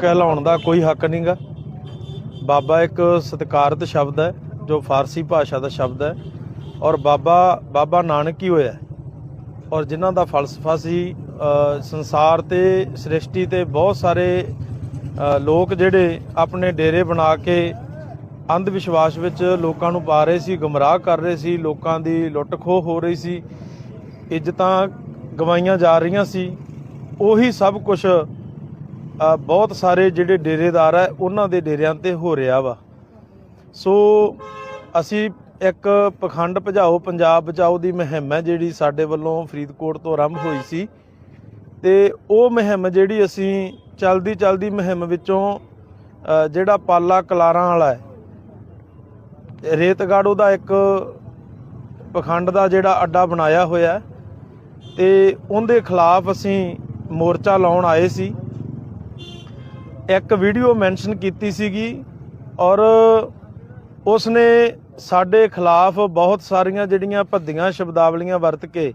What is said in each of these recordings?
ਕਹਿਲਾਉਣ ਦਾ ਕੋਈ ਹੱਕ ਨਹੀਂਗਾ। ਬਾਬਾ ਇੱਕ ਸਤਿਕਾਰਤ ਸ਼ਬਦ ਹੈ, ਜੋ ਫਾਰਸੀ ਭਾਸ਼ਾ ਦਾ ਸ਼ਬਦ ਹੈ। ਔਰ ਬਾਬਾ ਬਾਬਾ ਨਾਨਕ ਹੀ ਹੋਇਆ ਔਰ ਜਿਨ੍ਹਾਂ ਦਾ ਫਲਸਫਾ ਸੀ ਸੰਸਾਰ ਤੇ ਸ੍ਰਿਸ਼ਟੀ ਤੇ ਬਹੁਤ ਸਾਰੇ ਲੋਕ ਜਿਹੜੇ ਆਪਣੇ ਡੇਰੇ ਬਣਾ ਕੇ ਅੰਧ ਵਿਸ਼ਵਾਸ ਵਿੱਚ ਲੋਕਾਂ ਨੂੰ ਪਾ ਰਹੇ ਸੀ, ਗੁੰਮਰਾਹ ਕਰ ਰਹੇ ਸੀ, ਲੋਕਾਂ ਦੀ ਲੁੱਟ ਖੋਹ ਹੋ ਰਹੀ ਸੀ, ਇੱਜ਼ਤਾਂ ਗਵਾਈਆਂ ਜਾ ਰਹੀਆਂ ਸੀ, ਉਹੀ ਸਭ ਕੁਝ ਬਹੁਤ ਸਾਰੇ ਜਿਹੜੇ ਡੇਰੇਦਾਰ ਹੈ ਉਹਨਾਂ ਦੇ ਡੇਰਿਆਂ ਤੇ ਹੋ ਰਿਹਾ ਵਾ। ਸੋ ਅਸੀਂ ਇੱਕ ਪਖੰਡ ਭਜਾਓ, ਪੰਜਾਬ ਬਚਾਓ ਦੀ ਮੁਹਿੰਮ ਹੈ ਜਿਹੜੀ ਸਾਡੇ ਵੱਲੋਂ ਫਰੀਦਕੋਟ ਤੋਂ ਆਰੰਭ ਹੋਈ ਸੀ। ਤੇ ਉਹ ਮੁਹਿੰਮ ਜਿਹੜੀ ਅਸੀਂ ਚਲਦੀ ਚਲਦੀ ਮੁਹਿੰਮ ਵਿੱਚੋਂ ਜਿਹੜਾ ਪਾਲਾ ਕਲਾਰਾਂ ਵਾਲਾ ਹੈ, ਰੇਤਗੜ੍ਹ ਉਹਦਾ ਇੱਕ ਪਖੰਡ ਦਾ ਜਿਹੜਾ ਅੱਡਾ ਬਣਾਇਆ ਹੋਇਆ ਹੈ। ਤੇ ਉਹਦੇ ਖਿਲਾਫ ਅਸੀਂ ਮੋਰਚਾ ਲਾਉਣ ਆਏ ਸੀ। ਇੱਕ ਵੀਡੀਓ ਮੈਂਸ਼ਨ ਕੀਤੀ ਸੀਗੀ ਔਰ ਉਸ ਨੇ ਸਾਡੇ ਖਿਲਾਫ ਬਹੁਤ ਸਾਰੀਆਂ ਜਿਹੜੀਆਂ ਭੱਦੀਆਂ ਸ਼ਬਦਾਵਲੀਆਂ ਵਰਤ ਕੇ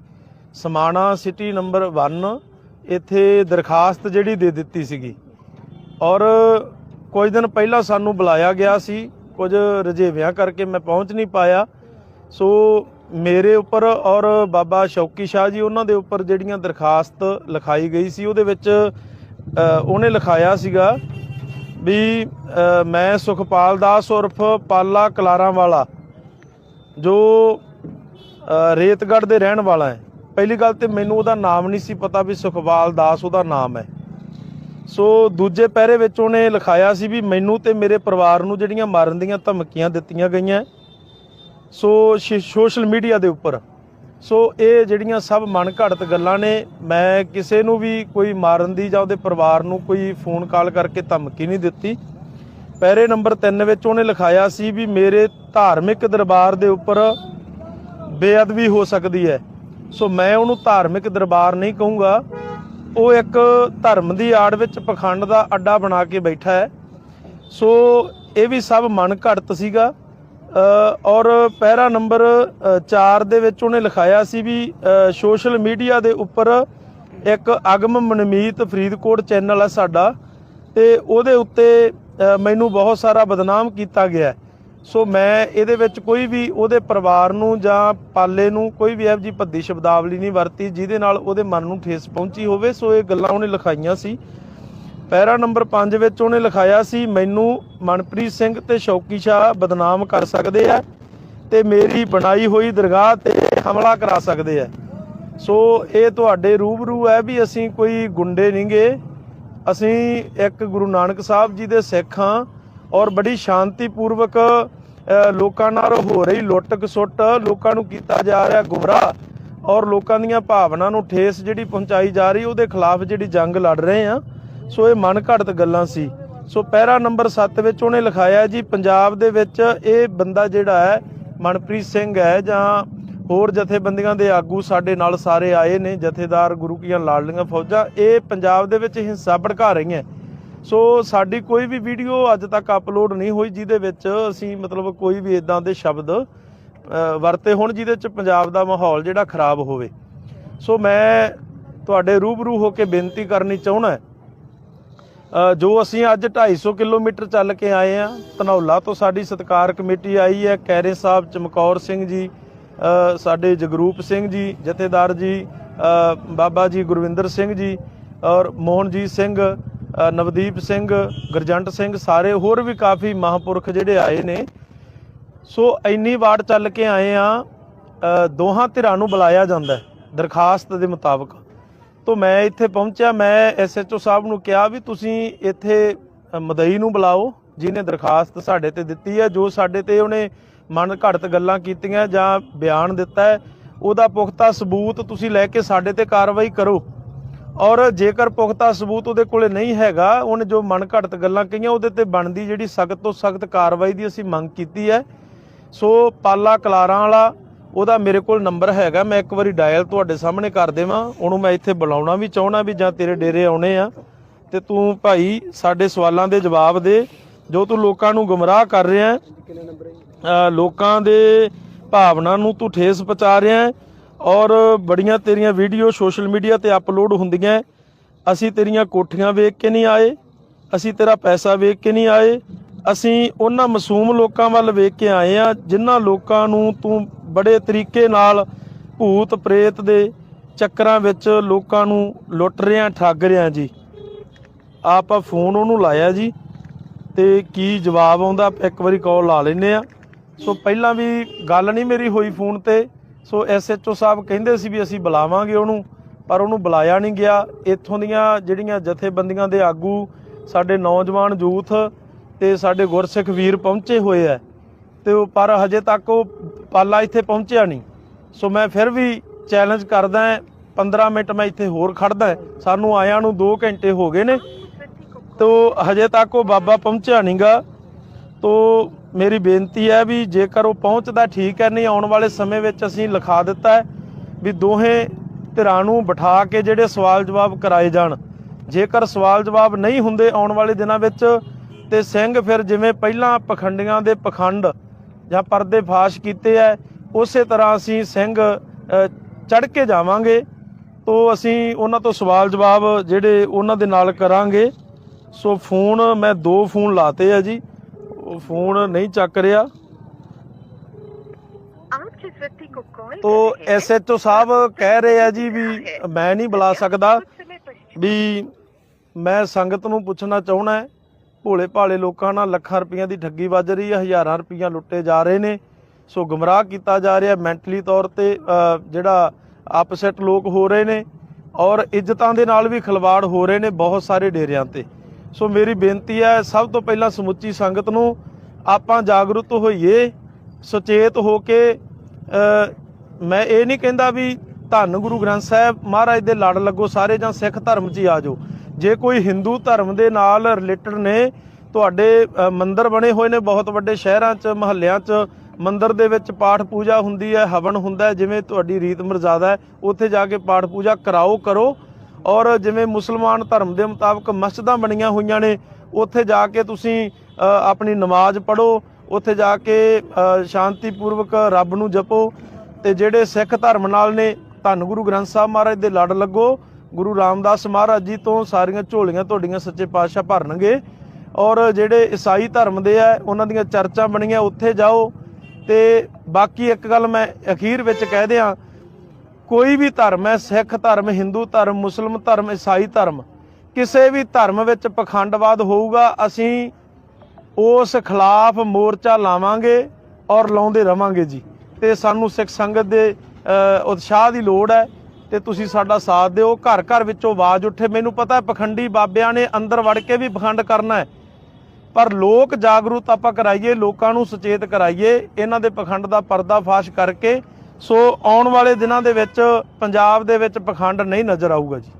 ਸਮਾਣਾ ਸਿਟੀ ਨੰਬਰ 1 ਇੱਥੇ ਦਰਖਾਸਤ ਜਿਹੜੀ ਦੇ ਦਿੱਤੀ ਸੀਗੀ। ਔਰ ਕੁਝ ਦਿਨ ਪਹਿਲਾਂ ਸਾਨੂੰ ਬੁਲਾਇਆ ਗਿਆ ਸੀ, ਕੁਝ ਰਜੇਵਿਆਂ ਕਰਕੇ ਮੈਂ ਪਹੁੰਚ ਨਹੀਂ ਪਾਇਆ। ਸੋ ਮੇਰੇ ਉੱਪਰ ਔਰ ਬਾਬਾ ਸ਼ੌਕੀ ਸ਼ਾਹ ਜੀ ਉਹਨਾਂ ਦੇ ਉੱਪਰ ਜਿਹੜੀਆਂ ਦਰਖਾਸਤ ਲਿਖਾਈ ਗਈ ਸੀ, ਉਹਦੇ ਵਿੱਚ ਉਹਨੇ ਲਿਖਾਇਆ ਸੀਗਾ ਵੀ ਮੈਂ ਸੁਖਪਾਲ ਦਾਸ ਉਰਫ ਪਾਲਾ ਕਲਾਰਾਂ ਵਾਲਾ ਜੋ ਅ, ਰੇਤਗੜ੍ਹ ਦੇ ਰਹਿਣ ਵਾਲਾ ਹੈ। ਪਹਿਲੀ ਗੱਲ ਤੇ ਮੈਨੂੰ ਉਹਦਾ ਨਾਮ ਨਹੀਂ ਸੀ ਪਤਾ ਵੀ ਸੁਖਪਾਲ ਦਾਸ ਉਹਦਾ ਨਾਮ ਹੈ। ਸੋ ਦੂਜੇ ਪਹਿਰੇ ਵਿੱਚ ਉਹਨੇ ਲਿਖਾਇਆ ਸੀ ਵੀ ਮੈਨੂੰ ਤੇ ਮੇਰੇ ਪਰਿਵਾਰ ਨੂੰ ਜਿਹੜੀਆਂ ਮਾਰਨ ਦੀਆਂ ਧਮਕੀਆਂ ਦਿੱਤੀਆਂ ਗਈਆਂ ਸੋ ਸੋਸ਼ਲ ਮੀਡੀਆ ਦੇ ਉੱਪਰ ਸੋ ਇਹ ਜਿਹੜੀਆਂ ਸਭ ਮਨ ਘੜਤ ਗੱਲਾਂ ਨੇ, ਮੈਂ ਕਿਸੇ ਨੂੰ ਵੀ ਕੋਈ ਮਾਰਨ ਦੀ ਜਾਂ ਉਹਦੇ ਪਰਿਵਾਰ ਨੂੰ ਕੋਈ ਫੋਨ ਕਾਲ ਕਰਕੇ ਧਮਕੀ ਨਹੀਂ ਦਿੱਤੀ। ਪੈਰੇ ਨੰਬਰ 3 ਵਿੱਚ ਉਹਨੇ ਲਿਖਾਇਆ ਸੀ ਵੀ ਮੇਰੇ ਧਾਰਮਿਕ ਦਰਬਾਰ ਦੇ ਉੱਪਰ ਬੇਅਦਬੀ ਹੋ ਸਕਦੀ ਹੈ। ਸੋ ਮੈਂ ਉਹਨੂੰ ਧਾਰਮਿਕ ਦਰਬਾਰ ਨਹੀਂ ਕਹੂੰਗਾ। ਉਹ ਇੱਕ ਧਰਮ ਦੀ ਆੜ ਵਿੱਚ ਪਖੰਡ ਦਾ ਅੱਡਾ ਬਣਾ ਕੇ ਬੈਠਾ ਹੈ। ਸੋ ਇਹ ਵੀ ਸਭ ਮਨ ਘੜਤ ਸੀਗਾ। ਔਰ ਪਹਿਰਾ ਨੰਬਰ 4 ਦੇ ਵਿੱਚ ਉਹਨੇ ਲਿਖਾਇਆ ਸੀ ਵੀ ਸੋਸ਼ਲ ਮੀਡੀਆ ਦੇ ਉੱਪਰ ਇੱਕ ਅਗਮ ਮਨਮੀਤ ਫਰੀਦਕੋਟ ਚੈਨਲ ਹੈ ਸਾਡਾ ਤੇ ਉਹਦੇ ਉੱਤੇ ਮੈਨੂੰ ਬਹੁਤ ਸਾਰਾ ਬਦਨਾਮ ਕੀਤਾ ਗਿਆ ਸੋ ਮੈਂ ਇਹਦੇ ਵਿੱਚ ਕੋਈ ਵੀ ਉਹਦੇ ਪਰਿਵਾਰ ਨੂੰ ਜਾਂ ਪਾਲੇ ਨੂੰ ਕੋਈ ਵੀ ਇਹੋ ਜਿਹੀ ਭੱਦੀ ਸ਼ਬਦਾਵਲੀ ਨਹੀਂ ਵਰਤੀ ਜਿਹਦੇ ਨਾਲ ਉਹਦੇ ਮਨ ਨੂੰ ਠੇਸ ਪਹੁੰਚੀ ਹੋਵੇ। ਸੋ ਇਹ ਗੱਲਾਂ ਉਹਨੇ ਲਿਖਾਈਆਂ ਸੀ। ਪੈਰਾ ਨੰਬਰ 5 ਵਿੱਚ ਉਹਨੇ ਲਿਖਾਇਆ ਸੀ ਮੈਨੂੰ ਮਨਪ੍ਰੀਤ ਸਿੰਘ ਤੇ ਸ਼ੌਕੀ ਸ਼ਾਹ ਬਦਨਾਮ ਕਰ ਸਕਦੇ ਆ ਤੇ ਮੇਰੀ ਬਣਾਈ ਹੋਈ ਦਰਗਾਹ ਤੇ ਹਮਲਾ ਕਰਾ ਸਕਦੇ ਆ। ਸੋ ਇਹ ਤੁਹਾਡੇ ਰੂਬਰੂ ਹੈ ਵੀ ਅਸੀਂ ਕੋਈ ਗੁੰਡੇ ਨਹੀਂਗੇ। ਅਸੀਂ ਇੱਕ ਗੁਰੂ ਨਾਨਕ ਸਾਹਿਬ ਜੀ ਦੇ ਸਿੱਖ ਹਾਂ ਔਰ ਬੜੀ ਸ਼ਾਂਤੀਪੂਰਵਕ ਅ, ਲੋਕਾਂ ਨਾਲ ਹੋ ਰਹੀ ਲੁੱਟ ਖਸੁੱਟ ਲੋਕਾਂ ਨੂੰ ਕੀਤਾ ਜਾ ਰਿਹਾ ਗੁੰਮਰਾਹ ਔਰ ਲੋਕਾਂ ਦੀਆਂ ਭਾਵਨਾ ਨੂੰ ਠੇਸ ਜਿਹੜੀ ਪਹੁੰਚਾਈ ਜਾ ਰਹੀ ਉਹਦੇ ਖਿਲਾਫ ਜਿਹੜੀ ਜੰਗ ਲੜ ਰਹੇ ਆ ਸੋ ਇਹ ਮਨ ਘੜਤ ਗੱਲਾਂ ਸੀ। ਸੋ ਪਹਿਰਾ ਨੰਬਰ 7 ਵਿੱਚ ਉਹਨੇ ਲਿਖਾਇਆ ਜੀ, ਪੰਜਾਬ ਦੇ ਵਿੱਚ ਇਹ ਬੰਦਾ ਜਿਹੜਾ ਹੈ, ਮਨਪ੍ਰੀਤ ਸਿੰਘ ਹੈ ਜਾਂ ਹੋਰ ਜਥੇਬੰਦੀਆਂ ਦੇ ਆਗੂ ਸਾਡੇ ਨਾਲ ਸਾਰੇ ਆਏ ਨੇ, ਜਥੇਦਾਰ ਗੁਰੂ ਕੀਆਂ ਲਾਡਲੀਆਂ ਫੌਜਾਂ, ਇਹ ਪੰਜਾਬ ਦੇ ਵਿੱਚ ਹਿੰਸਾ ਭੜਕਾ ਰਹੀਆਂ। ਸੋ ਸਾਡੀ ਕੋਈ ਵੀ ਵੀਡੀਓ ਅੱਜ ਤੱਕ ਅਪਲੋਡ ਨਹੀਂ ਹੋਈ, ਜਿਹਦੇ ਵਿੱਚ ਅਸੀਂ ਮਤਲਬ ਕੋਈ ਵੀ ਇਦਾਂ ਦੇ ਸ਼ਬਦ ਵਰਤੇ ਹੋਣ, ਜਿਹਦੇ ਚ ਪੰਜਾਬ ਦਾ ਮਾਹੌਲ ਜਿਹੜਾ ਖਰਾਬ ਹੋਵੇ। ਸੋ ਮੈਂ ਤੁਹਾਡੇ ਰੂਬਰੂ ਹੋ ਕੇ ਬੇਨਤੀ ਕਰਨੀ ਚਾਹੁੰਦਾ ਜੋ ਅਸੀਂ ਅੱਜ 250 ਕਿਲੋਮੀਟਰ ਚੱਲ ਕੇ ਆਏ ਆ ਧਨੌਲਾ ਤੋਂ ਸਾਡੀ ਸਤਕਾਰ ਕਮੇਟੀ ਆਈ ਹੈ, ਕੈਰੇ ਸਾਹਿਬ ਚਮਕੌਰ ਸਿੰਘ ਜੀ ਸਾਡੇ ਜਗਰੂਪ ਸਿੰਘ ਜੀ, ਜਥੇਦਾਰ ਜੀ ਬਾਬਾ ਜੀ ਗੁਰਵਿੰਦਰ ਸਿੰਘ ਜੀ ਔਰ ਮੋਹਨਜੀਤ ਸਿੰਘ ਨਵਦੀਪ ਸਿੰਘ, ਗੁਰਜੰਟ ਸਿੰਘ, ਸਾਰੇ ਹੋਰ ਵੀ ਕਾਫੀ ਮਹਾਂਪੁਰਖ ਜਿਹੜੇ ਆਏ ਨੇ। ਸੋ ਇੰਨੀ ਵਾਰ ਚੱਲ ਕੇ ਆਏ ਆ ਦੋਹਾਂ ਧਿਰਾਂ ਨੂੰ ਬੁਲਾਇਆ ਜਾਂਦਾ ਹੈ, ਦਰਖਾਸਤ ਦੇ ਮੁਤਾਬਕ। ਤੋਂ ਮੈਂ ਇੱਥੇ ਪਹੁੰਚਿਆ, ਮੈਂ ਐਸਐਚਓ ਸਾਹਿਬ ਨੂੰ ਕਿਹਾ ਵੀ ਤੁਸੀਂ ਇੱਥੇ ਮਦਈ ਨੂੰ ਬੁਲਾਓ, ਜਿਹਨੇ ਦਰਖਾਸਤ ਸਾਡੇ ਤੇ ਦਿੱਤੀ ਹੈ, ਜੋ ਸਾਡੇ ਤੇ ਉਹਨੇ ਮਨ ਘੜਤ ਗੱਲਾਂ ਕੀਤੀਆਂ ਜਾਂ ਬਿਆਨ ਦਿੱਤਾ ਹੈ, ਉਹਦਾ ਪੁਖਤਾ ਸਬੂਤ ਤੁਸੀਂ ਲੈ ਕੇ ਸਾਡੇ ਤੇ ਕਾਰਵਾਈ ਕਰੋ। ਔਰ ਜੇਕਰ ਪੁਖਤਾ ਸਬੂਤ ਉਹਦੇ ਕੋਲੇ ਨਹੀਂ ਹੈਗਾ, ਉਹਨੇ ਜੋ ਮਨ ਘੜਤ ਗੱਲਾਂ ਕਹੀਆਂ, ਉਹਦੇ ਤੇ ਬਣਦੀ ਜਿਹੜੀ ਸਖਤ ਤੋਂ ਸਖਤ ਕਾਰਵਾਈ ਦੀ ਅਸੀਂ ਮੰਗ ਕੀਤੀ ਹੈ। ਸੋ ਪਾਲਾ ਕਲਾਰਾਂ ਵਾਲਾ ਉਹਦਾ ਮੇਰੇ ਕੋਲ ਨੰਬਰ ਹੈਗਾ, ਮੈਂ ਇੱਕ ਵਾਰੀ ਡਾਇਲ ਤੁਹਾਡੇ ਸਾਹਮਣੇ ਕਰ ਦੇਵਾਂ, ਉਹਨੂੰ ਮੈਂ ਇੱਥੇ ਬੁਲਾਉਣਾ ਵੀ ਚਾਹਣਾ ਵੀ ਜਾਂ ਤੇਰੇ ਡੇਰੇ ਆਉਣੇ ਆ। ਤੇ ਤੂੰ ਭਾਈ ਸਾਡੇ ਸਵਾਲਾਂ ਦੇ ਜਵਾਬ ਦੇ, ਜੋ ਤੂੰ ਲੋਕਾਂ ਨੂੰ ਗੁੰਮਰਾਹ ਕਰ ਰਿਹਾ ਹੈ ਲੋਕਾਂ ਦੇ ਭਾਵਨਾ ਨੂੰ ਤੂੰ ਠੇਸ ਪਹੁੰਚਾ ਰਿਹਾ ਹੈ, ਔਰ ਬੜੀਆਂ ਤੇਰੀਆਂ ਵੀਡੀਓ ਸੋਸ਼ਲ ਮੀਡੀਆ ਤੇ ਅਪਲੋਡ ਹੁੰਦੀਆਂ ਅਸੀਂ ਤੇਰੀਆਂ ਕੋਠੀਆਂ ਵੇਖ ਕੇ ਨਹੀਂ ਆਏ, ਅਸੀਂ ਤੇਰਾ ਪੈਸਾ ਵੇਖ ਕੇ ਨਹੀਂ ਆਏ ਅਸੀਂ ਉਹਨਾਂ ਮਾਸੂਮ ਲੋਕਾਂ ਵੱਲ ਵੇਖ ਕੇ ਆਏ ਆ ਜਿਨ੍ਹਾਂ ਲੋਕਾਂ ਨੂੰ ਤੂੰ ਬੜੇ ਤਰੀਕੇ ਨਾਲ ਭੂਤ ਪ੍ਰੇਤ ਦੇ ਚੱਕਰਾਂ ਵਿੱਚ ਲੋਕਾਂ ਨੂੰ ਲੁੱਟ ਰਿਆਂ ਠੱਗ ਰਿਆਂ ਜੀ। ਆਪਾਂ ਫੋਨ ਉਹਨੂੰ ਲਾਇਆ ਜੀ ਤੇ ਕੀ ਜਵਾਬ ਆਉਂਦਾ ਇੱਕ ਵਾਰੀ ਕਾਲ ਲਾ ਲੈਨੇ ਆ ਸੋ ਪਹਿਲਾਂ ਵੀ ਗੱਲ ਨਹੀਂ ਮੇਰੀ ਹੋਈ ਫੋਨ ਤੇ, ਸੋ ਐਸਐਚਓ ਸਾਹਿਬ ਕਹਿੰਦੇ ਸੀ ਵੀ ਅਸੀਂ ਬੁਲਾਵਾਂਗੇ ਉਹਨੂੰ, ਪਰ ਉਹਨੂੰ ਬੁਲਾਇਆ ਨਹੀਂ ਗਿਆ। ਇੱਥੋਂ ਦੀਆਂ ਜਿਹੜੀਆਂ ਜਥੇਬੰਦੀਆਂ ਦੇ ਆਗੂ, ਸਾਡੇ ਨੌਜਵਾਨ ਯੂਥ ਤੇ ਸਾਡੇ ਗੁਰਸਿੱਖ ਵੀਰ ਪਹੁੰਚੇ ਹੋਏ ਆ। ਤੇ ਉਹ ਪਰ ਹਜੇ ਤੱਕ ਉਹ ਪਾਲਾ ਇੱਥੇ ਪਹੁੰਚਿਆ ਨਹੀਂ। ਸੋ ਮੈਂ ਫਿਰ ਵੀ ਚੈਲੰਜ ਕਰਦਾ ਹਾਂ। 15 ਮਿੰਟ ਮੈਂ ਇੱਥੇ ਹੋਰ ਖੜਦਾ ਸਾਨੂੰ ਆਇਆਂ ਨੂੰ 2 ਘੰਟੇ ਹੋ ਗਏ ਨੇ। ਤੋ ਹਜੇ ਤੱਕ ਉਹ ਬਾਬਾ ਪਹੁੰਚਿਆ ਨਹੀਂਗਾ। ਤੋ ਮੇਰੀ ਬੇਨਤੀ ਹੈ ਵੀ ਜੇਕਰ ਉਹ ਪਹੁੰਚਦਾ ਠੀਕ ਹੈ, ਨਹੀਂ ਆਉਣ ਵਾਲੇ ਸਮੇਂ ਵਿੱਚ ਅਸੀਂ ਲਿਖਾ ਦਿੱਤਾ ਹੈ ਵੀ ਦੋਹੇ ਧਿਰਾਂ ਨੂੰ ਬਿਠਾ ਕੇ ਜਿਹੜੇ ਸਵਾਲ ਜਵਾਬ ਕਰਾਏ ਜਾਣ। ਜੇਕਰ ਸਵਾਲ ਜਵਾਬ ਨਹੀਂ ਹੁੰਦੇ ਆਉਣ ਵਾਲੇ ਦਿਨਾਂ ਵਿੱਚ ਤੇ ਸਿੰਘ ਫਿਰ ਜਿਵੇਂ ਪਹਿਲਾਂ ਪਖੰਡੀਆਂ ਦੇ ਪਖੰਡ ਜਾਂ ਪਰਦੇ ਫਾਸ਼ ਕੀਤੇ ਐ ਉਸੇ ਤਰ੍ਹਾਂ ਅਸੀਂ ਸਿੰਘ ਚੜ ਕੇ ਜਾਵਾਂਗੇ। ਤੋਂ ਅਸੀਂ ਉਹਨਾਂ ਤੋਂ ਸਵਾਲ ਜਵਾਬ ਜਿਹੜੇ ਉਹਨਾਂ ਦੇ ਨਾਲ ਕਰਾਂਗੇ। ਸੋ ਫੋਨ ਮੈਂ ਦੋ ਫੋਨ ਲਾਤੇ ਆ ਜੀ। ਉਹ ਫੋਨ ਨਹੀਂ ਚੱਕ ਰਿਹਾ। ਤੋ ਐਸਐਚਓ ਸਾਹਿਬ ਕਹਿ ਰਹੇ ਆ ਜੀ ਵੀ ਮੈਂ ਨਹੀਂ ਬੁਲਾ ਸਕਦਾ ਵੀ ਮੈਂ ਸੰਗਤ ਨੂੰ ਪੁੱਛਣਾ ਚਾਹਣਾ ਭੋਲੇ ਭਾਲੇ ਲੋਕਾਂ ਨਾਲ ਲੱਖਾਂ ਰੁਪਈਆਂ ਦੀ ਠੱਗੀ ਵੱਜ ਰਹੀ ਹੈ, ਹਜ਼ਾਰਾਂ ਰੁਪਈਆ ਲੁੱਟੇ ਜਾ ਰਹੇ ਨੇ। ਸੋ ਗੁੰਮਰਾਹ ਕੀਤਾ ਜਾ ਰਿਹਾ ਮੈਂਟਲੀ ਤੌਰ ਤੇ ਜਿਹੜਾ ਅਪਸੈਟ ਲੋਕ ਹੋ ਰਹੇ ਨੇ ਔਰ ਇੱਜ਼ਤਾਂ ਦੇ ਨਾਲ ਵੀ ਖਿਲਵਾੜ ਹੋ ਰਹੇ ਨੇ ਬਹੁਤ ਸਾਰੇ ਡੇਰਿਆਂ ਤੇ। ਸੋ ਮੇਰੀ ਬੇਨਤੀ ਹੈ, ਸਭ ਤੋਂ ਪਹਿਲਾਂ ਸਮੁੱਚੀ ਸੰਗਤ ਨੂੰ ਆਪਾਂ ਜਾਗਰੂਕ ਹੋਈਏ, ਸੁਚੇਤ ਹੋ ਕੇ ਮੈਂ ਇਹ ਨਹੀਂ ਕਹਿੰਦਾ ਵੀ ਧੰਨ ਗੁਰੂ ਗ੍ਰੰਥ ਸਾਹਿਬ ਮਹਾਰਾਜ ਦੇ ਲੜ ਲੱਗੋ, ਸਾਰੇ ਜਾਂ ਸਿੱਖ ਧਰਮ 'ਚ ਹੀ ਆ ਜਾਓ। ਜੇ ਕੋਈ ਹਿੰਦੂ ਧਰਮ ਦੇ ਨਾਲ ਰਿਲੇਟਡ ਨੇ ਤੁਹਾਡੇ ਮੰਦਰ ਬਣੇ ਹੋਏ ਨੇ ਬਹੁਤ ਵੱਡੇ ਸ਼ਹਿਰਾਂ 'ਚ ਮਹੱਲਿਆਂ 'ਚ ਮੰਦਰ ਦੇ ਵਿੱਚ ਪਾਠ ਪੂਜਾ ਹੁੰਦੀ ਹੈ ਹਵਨ ਹੁੰਦਾ ਜਿਵੇਂ ਤੁਹਾਡੀ ਰੀਤ ਮਰਜ਼ਾਦਾ ਹੈ ਉੱਥੇ ਜਾ ਕੇ ਪਾਠ ਪੂਜਾ ਕਰਾਓ ਕਰੋ। ਔਰ ਜਿਵੇਂ ਮੁਸਲਮਾਨ ਧਰਮ ਦੇ ਮੁਤਾਬਕ ਮਸਜਿਦਾਂ ਬਣੀਆਂ ਹੋਈਆਂ ਨੇ ਉੱਥੇ ਜਾ ਕੇ ਤੁਸੀਂ ਆਪਣੀ ਨਮਾਜ਼ ਪੜੋ ਉੱਥੇ ਜਾ ਕੇ ਅ, ਸ਼ਾਂਤੀਪੂਰਵਕ ਰੱਬ ਨੂੰ ਜਪੋ ਤੇ ਜਿਹੜੇ ਸਿੱਖ ਧਰਮ ਨਾਲ ਨੇ ਧੰਨ ਗੁਰੂ ਗ੍ਰੰਥ ਸਾਹਿਬ ਮਹਾਰਾਜ ਦੇ ਲੜ ਲੱਗੋ। ਗੁਰੂ ਰਾਮਦਾਸ ਮਹਾਰਾਜ ਜੀ ਤੋਂ ਸਾਰੀਆਂ ਝੋਲੀਆਂ ਤੁਹਾਡੀਆਂ ਸੱਚੇ ਪਾਤਸ਼ਾਹ ਭਰਨਗੇ। ਔਰ ਜਿਹੜੇ ਈਸਾਈ ਧਰਮ ਦੇ ਆ, ਉਹਨਾਂ ਦੀਆਂ ਚਰਚਾਂ ਬਣੀਆਂ, ਉੱਥੇ ਜਾਓ। ਤੇ ਬਾਕੀ ਇੱਕ ਗੱਲ ਮੈਂ ਅਖੀਰ ਵਿੱਚ ਕਹਿ ਦਿਆਂ, ਕੋਈ ਵੀ ਧਰਮ ਹੈ, ਸਿੱਖ ਧਰਮ, ਹਿੰਦੂ ਧਰਮ, ਮੁਸਲਮ ਧਰਮ, ਈਸਾਈ ਧਰਮ, ਕਿਸੇ ਵੀ ਧਰਮ ਵਿੱਚ ਪਖੰਡਵਾਦ ਹੋਊਗਾ, ਅਸੀਂ ਉਸ ਖਿਲਾਫ ਮੋਰਚਾ ਲਾਵਾਂਗੇ ਔਰ ਲਾਉਂਦੇ ਰਵਾਂਗੇ ਜੀ। ਤੇ ਸਾਨੂੰ ਸਿੱਖ ਸੰਗਤ ਦੇ ਉਤਸ਼ਾਹ ਦੀ ਲੋੜ ਹੈ। ਤੇ ਤੁਸੀਂ ਸਾਡਾ ਸਾਥ ਦਿਓ। ਘਰ ਘਰ ਵਿੱਚੋਂ ਆਵਾਜ਼ ਉੱਠੇ। ਮੈਨੂੰ ਪਤਾ ਹੈ ਪਖੰਡੀ ਬਾਬਿਆਂ ਨੇ ਅੰਦਰ ਵੜ ਕੇ ਵੀ ਪਖੰਡ ਕਰਨਾ ਹੈ। ਪਰ ਲੋਕ ਜਾਗਰੂਕ ਆਪਾਂ ਕਰਾਈਏ, ਲੋਕਾਂ ਨੂੰ ਸੁਚੇਤ ਕਰਾਈਏ, ਇਹਨਾਂ ਦੇ ਪਖੰਡ ਦਾ ਪਰਦਾਫਾਸ਼ ਕਰਕੇ। ਸੋ ਆਉਣ ਵਾਲੇ ਦਿਨਾਂ ਦੇ ਵਿੱਚ, ਪੰਜਾਬ ਦੇ ਵਿੱਚ ਪਖੰਡ ਨਹੀਂ ਨਜ਼ਰ ਆਊਗਾ ਜੀ।